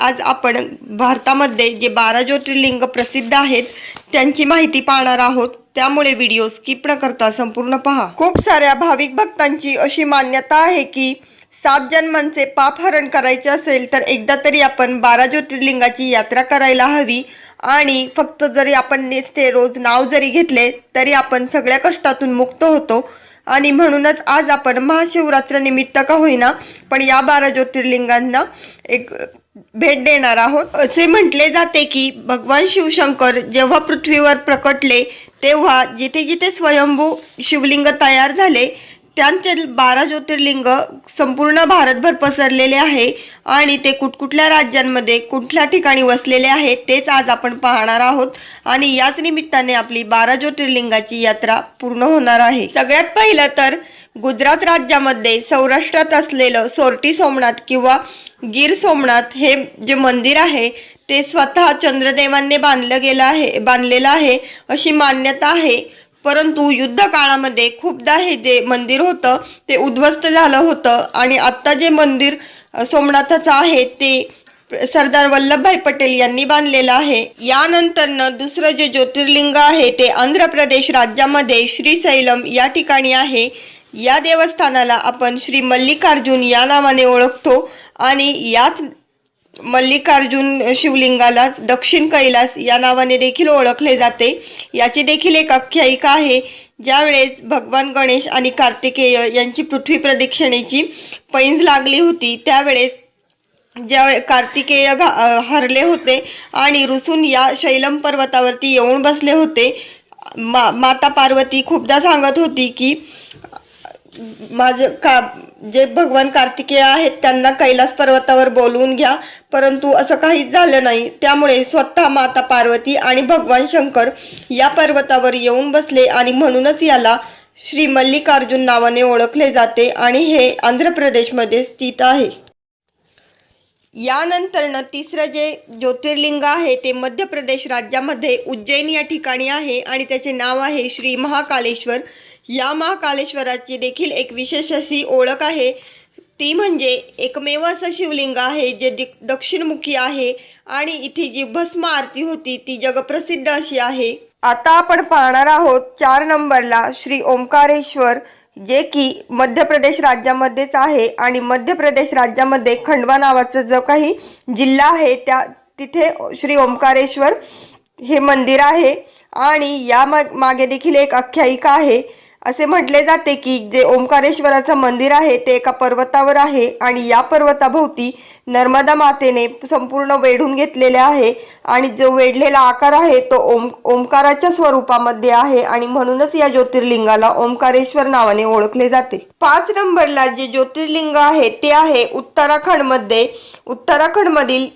आज आपण भारतामध्ये जे बारा ज्योतिर्लिंग प्रसिद्ध आहेत त्यांची माहिती पाहणार आहोत. त्यामुळे व्हिडिओ स्किप न करता संपूर्ण पहा. खूप साऱ्या भाविक भक्तांची अशी मान्यता आहे की सात जन्मांचे पाप हरण करायचे असेल तर एकदा तरी आपण बारा ज्योतिर्लिंगाची यात्रा करायला हवी. आणि फक्त जरी आपण नेस्टे रोज नाव जरी घेतले तरी आपण सगळ्या कष्टातून मुक्त होतो. आणि म्हणूनच आज आपण महाशिवरात्र निमित्त का होईना पण या बारा ज्योतिर्लिंगांना एक भेट देणार आहोत. असे म्हटले जाते की भगवान शिवशंकर जेव्हा पृथ्वीवर प्रकटले तेव्हा जिथे जिथे स्वयंभू शिवलिंग तयार झाले त्यांचे बारा ज्योतिर्लिंग संपूर्ण भारतभर पसरलेले आहे आणि ते कुठकुठल्या राज्यांमध्ये कुठल्या ठिकाणी वसलेले आहेत तेच आज आपण पाहणार आहोत. आणि याच निमित्ताने आपली बारा ज्योतिर्लिंगाची यात्रा पूर्ण होणार आहे. सगळ्यात पहिलं तर गुजरात राज्यामध्ये सौराष्ट्रात असलेलं सोरटी सोमनाथ किंवा गीर सोमनाथ हे जे मंदिर आहे ते स्वतः चंद्रदेवांनी बांधलं गेलं आहे बांधलेलं आहे अशी मान्यता आहे. परंतु युद्ध काळामध्ये खूपदा हे जे मंदिर होतं ते उद्ध्वस्त झालं होतं. आणि आत्ता जे मंदिर सोमनाथाचं आहे ते सरदार वल्लभभाई पटेल यांनी बांधलेलं आहे. यानंतरनं दुसरं जे ज्योतिर्लिंग आहे ते आंध्र प्रदेश राज्यामध्ये श्रीशैलम या ठिकाणी आहे. या देवस्थानाला आपण श्री मल्लिकार्जुन या नावाने ओळखतो आणि याच मल्लिकार्जुन शिवलिंगाला दक्षिण कैलास या नावाने देखील ओळखले जाते. याची देखील एक आख्यायिका आहे. ज्यावेळेस भगवान गणेश आणि कार्तिकेय यांची पृथ्वी प्रदक्षिणेची पैंज लागली होती त्यावेळेस ज्या कार्तिकेय घा हरले होते आणि रुसून या शैलम पर्वतावरती येऊन बसले होते. मा माता पार्वती खूपदा सांगत होती की माझं का जे भगवान कार्तिकेय आहेत त्यांना कैलास पर्वतावर बोलवून घ्या. परंतु असं काहीच झालं नाही. त्यामुळे स्वतः माता पार्वती आणि भगवान शंकर या पर्वतावर येऊन बसले आणि म्हणूनच याला श्री मल्लिकार्जुन नावाने ओळखले जाते आणि हे आंध्र प्रदेशमध्ये स्थित आहे. यानंतरनं तिसरं जे ज्योतिर्लिंग आहे ते मध्य प्रदेश राज्यामध्ये उज्जैन या ठिकाणी आहे आणि त्याचे नाव आहे श्री महाकालेश्वर. या महाकालेश्वराची देखील एक विशेष अशी ओळख आहे. ती म्हणजे एकमेव असं शिवलिंग आहे जे दि दक्षिणमुखी आहे आणि इथे जी भस्म आरती होती ती जगप्रसिद्ध अशी आहे. आता आपण पाहणार आहोत चार नंबरला श्री ओंकारेश्वर जे की मध्य प्रदेश राज्यामध्येच आहे आणि मध्य प्रदेश राज्यामध्ये खंडवा नावाचा जो काही जिल्हा आहे त्या तिथे श्री ओंकारेश्वर हे मंदिर आहे. आणि या मा- मागे देखील एक आख्यायिका आहे. असे म्हटले जाते की जे ओंकारेश्वराचं मंदिर आहे ते एका पर्वतावर आहे आणि या पर्वताभोवती नर्मदा मातेने संपूर्ण वेढून घेतलेले आहे आणि जो वेढलेला आकार आहे तो ओम ओंकाराच्या स्वरूपामध्ये आहे आणि म्हणूनच या ज्योतिर्लिंगाला ओंकारेश्वर नावाने ओळखले जाते. पाच नंबरला जे ज्योतिर्लिंग आहे ते आहे उत्तराखंडमध्ये उत्तराखंडमधील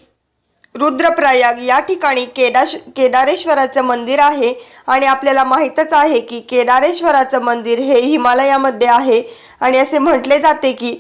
रुद्रप्रयाग या ठिकाणी केदाश केदारेश्वराचं मंदिर आहे. आणि आपल्याला माहीतच आहे की केदारेश्वराचं मंदिर हे हिमालयामध्ये आहे. आणि असे म्हटले जाते की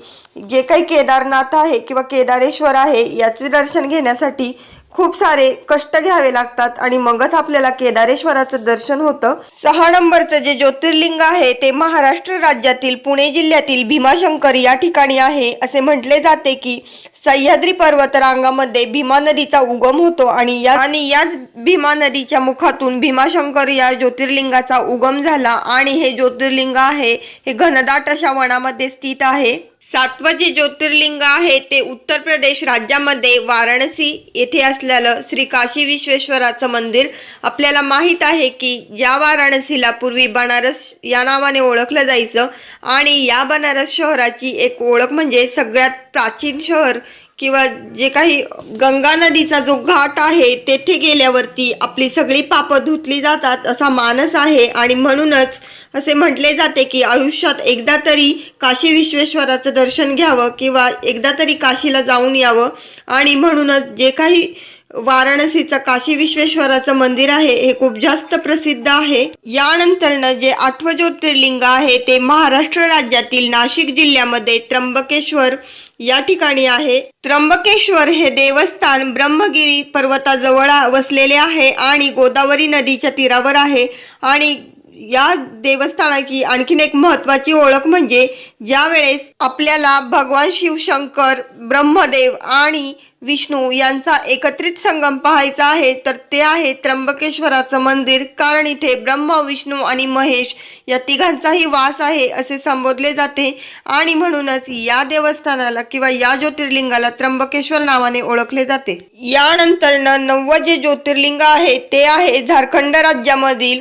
जे काही केदारनाथ आहे किंवा केदारेश्वर आहे याचे दर्शन घेण्यासाठी खूप सारे कष्ट घ्यावे लागतात. आणि मगच आपल्याला केदारेश्वराचं दर्शन होतं. सहा नंबरचं जे ज्योतिर्लिंग आहे ते महाराष्ट्र राज्यातील पुणे जिल्ह्यातील भीमाशंकर या ठिकाणी आहे. असे म्हटले जाते की सह्याद्री पर्वतरांगामध्ये भीमा नदीचा उगम होतो आणि या आणि याच भीमा नदीच्या मुखातून भीमाशंकर या ज्योतिर्लिंगाचा उगम झाला. आणि हे ज्योतिर्लिंग आहे हे घनदाट अशा वनामध्ये स्थित आहे. सातवं जे ज्योतिर्लिंग आहे ते उत्तर प्रदेश राज्यामध्ये वाराणसी येथे असलेलं श्री काशी विश्वेश्वराचं मंदिर. आपल्याला माहीत आहे की या वाराणसीला पूर्वी बनारस या नावाने ओळखलं जायचं आणि या बनारस शहराची एक ओळख म्हणजे सगळ्यात प्राचीन शहर किंवा जे काही गंगा नदीचा जो घाट आहे तेथे गेल्यावरती आपली सगळी पापं धुतली जातात असा मानस आहे आणि म्हणूनच असे म्हटले जाते की आयुष्यात एकदा तरी काशी विश्वेश्वराचं दर्शन घ्यावं किंवा एकदा तरी काशीला जाऊन यावं. आणि म्हणूनच जे काही वाराणसीचं काशी विश्वेश्वराचं मंदिर आहे हे खूप जास्त प्रसिद्ध आहे. यानंतरनं जे आठवं ज्योतिर्लिंग आहे ते महाराष्ट्र राज्यातील नाशिक जिल्ह्यामध्ये त्र्यंबकेश्वर या ठिकाणी आहे. त्र्यंबकेश्वर हे देवस्थान ब्रह्मगिरी पर्वताजवळ वसलेले आहे आणि गोदावरी नदीच्या तीरावर आहे. आणि या देवस्थानाची आणखीन एक महत्वाची ओळख म्हणजे ज्या वेळेस आपल्याला भगवान शिवशंकर ब्रह्मदेव आणि विष्णू यांचा एकत्रित संगम पाहायचा आहे तर ते आहे त्र्यंबकेश्वराचं मंदिर. कारण इथे ब्रह्म विष्णू आणि महेश या तिघांचाही वास आहे असे संबोधले जाते. आणि म्हणूनच या देवस्थानाला किंवा या ज्योतिर्लिंगाला त्र्यंबकेश्वर नावाने ओळखले जाते. यानंतर नव्वद जे ज्योतिर्लिंग आहे ते आहे झारखंड राज्यामधील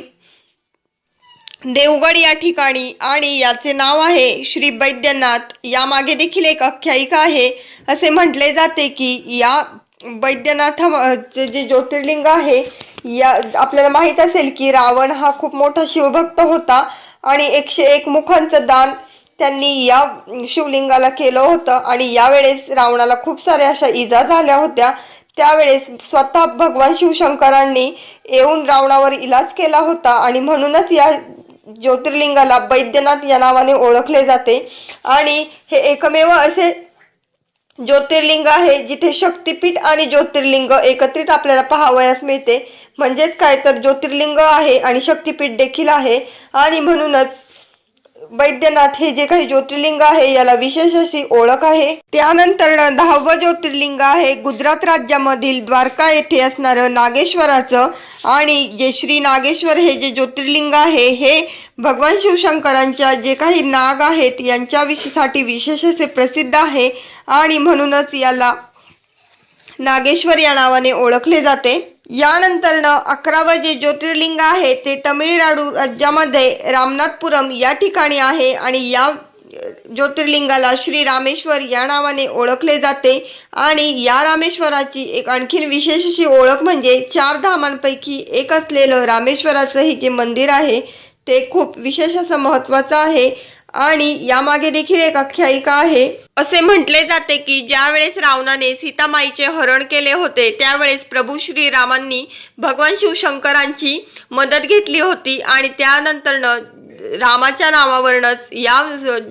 देवगड या ठिकाणी आणि याचे नाव आहे श्री बैद्यनाथ यामागे देखील एक आख्यायिका आहे. असे म्हटले जाते की या बैद्यनाथाचे जे ज्योतिर्लिंग आहे या आपल्याला माहीत असेल की रावण हा खूप मोठा शिवभक्त होता आणि एकशे एक मुखांचं दान त्यांनी या शिवलिंगाला केलं होतं आणि यावेळेस रावणाला खूप साऱ्या अशा इजा झाल्या होत्या. त्यावेळेस स्वतः भगवान शिवशंकरांनी येऊन रावणावर इलाज केला होता आणि म्हणूनच या ज्योतिर्लिंगाला बैद्यनाथ या नावाने ओळखले जाते. आणि हे एकमेव असे ज्योतिर्लिंग आहे जिथे शक्तिपीठ आणि ज्योतिर्लिंग एकत्रित आपल्याला पाहावयास मिळते. म्हणजेच काय? तर ज्योतिर्लिंग आहे आणि शक्तिपीठ देखील आहे. आणि म्हणूनच वैद्यनाथ हे जे काही ज्योतिर्लिंग आहे याला विशेष अशी ओळख आहे. त्यानंतर दहावं ज्योतिर्लिंग आहे गुजरात राज्यामधील द्वारका येथे असणारं नागेश्वराचं. आणि जे श्री नागेश्वर हे जे ज्योतिर्लिंग आहे हे भगवान शिवशंकरांच्या जे काही नाग आहेत यांच्या विषयीसाठी विशेष असे प्रसिद्ध आहे. आणि म्हणूनच याला नागेश्वर या नावाने ओळखले जाते. यानंतरनं अकरावं जे ज्योतिर्लिंग आहे ते तमिळनाडू राज्यामध्ये रामनाथपुरम या ठिकाणी आहे आणि या ज्योतिर्लिंगाला श्री रामेश्वर या नावाने ओळखले जाते आणि या रामेश्वराची एक आणखीन विशेष अशी ओळख म्हणजे चार धामांपैकी एक असलेलं रामेश्वराचं हे जे मंदिर आहे ते खूप विशेष असं महत्त्वाचं आहे. आणि यामागे देखील एक आख्यायिका आहे. असे म्हटले जाते की ज्यावेळेस रावणाने सीतामाईचे हरण केले होते त्यावेळेस प्रभू श्रीरामांनी भगवान शिवशंकरांची मदत घेतली होती आणि त्यानंतरनं रामाच्या नावावरूनच या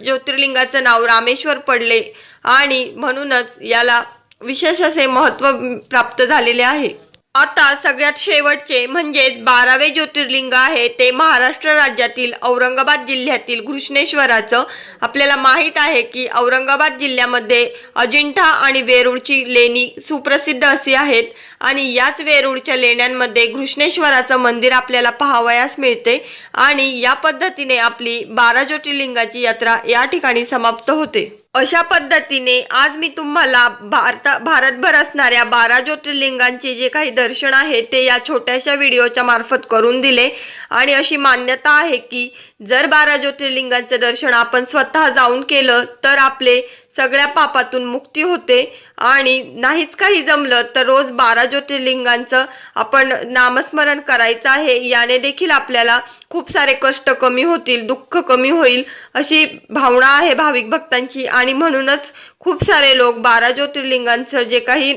ज्योतिर्लिंगाचं नाव रामेश्वर पडले आणि म्हणूनच याला विशेष असे महत्त्व प्राप्त झालेले आहे. आता सगळ्यात शेवटचे म्हणजेच बारावे ज्योतिर्लिंग आहे ते महाराष्ट्र राज्यातील औरंगाबाद जिल्ह्यातील घृष्णेश्वराचं. आपल्याला माहीत आहे की औरंगाबाद जिल्ह्यामध्ये अजिंठा आणि वेरूळची लेणी सुप्रसिद्ध अशी आहेत. आणि याच वेरूळच्या लेण्यांमध्ये घृष्णेश्वराचं मंदिर आपल्याला पाहावयास मिळते आणि या पद्धतीने आपली बारा ज्योतिर्लिंगाची यात्रा या ठिकाणी समाप्त होते. अशा पद्धतीने आज मी तुम्हाला भारता भारतभर असणाऱ्या बारा ज्योतिर्लिंगांचे जे काही दर्शन आहे ते या छोट्याशा व्हिडिओच्या मार्फत करून दिले. आणि अशी मान्यता आहे की जर बारा ज्योतिर्लिंगांचे दर्शन आपण स्वतः जाऊन केलं तर आपले सगळ्या पापातून मुक्ती होते. आणि नाहीच काही जमलं तर रोज बारा ज्योतिर्लिंगांचं आपण नामस्मरण करायचं आहे. याने देखील आपल्याला खूप सारे कष्ट कमी होतील दुःख कमी होईल अशी भावना आहे भाविक भक्तांची. आणि म्हणूनच खूप सारे लोक बारा ज्योतिर्लिंगांचं जे काही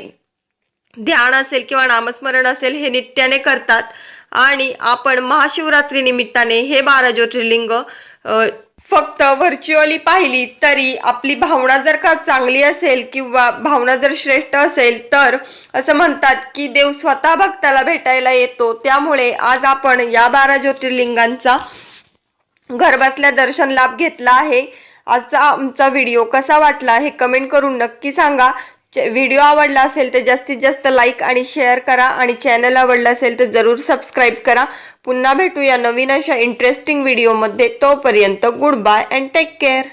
ध्यान असेल किंवा नामस्मरण असेल हे नित्याने करतात. आणि आपण महाशिवरात्री निमित्ताने हे बारा ज्योतिर्लिंग फक्त व्हर्च्युअली पाहिली तरी आपली भावना जर का चांगली असेल किंवा भावना जर श्रेष्ठ असेल तर असं म्हणतात की देव स्वतः भक्ताला भेटायला येतो. त्यामुळे आज आपण या बारा ज्योतिर्लिंगांचा घरबसल्या दर्शन लाभ घेतला आहे. आजचा आमचा व्हिडिओ कसा वाटला हे कमेंट करून नक्की सांगा. व्हिडिओ आवडला असेल तर जास्तीत जास्त लाईक आणि शेअर करा आणि चॅनल आवडला असेल तर जरूर सबस्क्राईब करा. पुन्हा भेटूया नवीन अशा इंटरेस्टिंग व्हिडिओमध्ये तोपर्यंत good bye and take care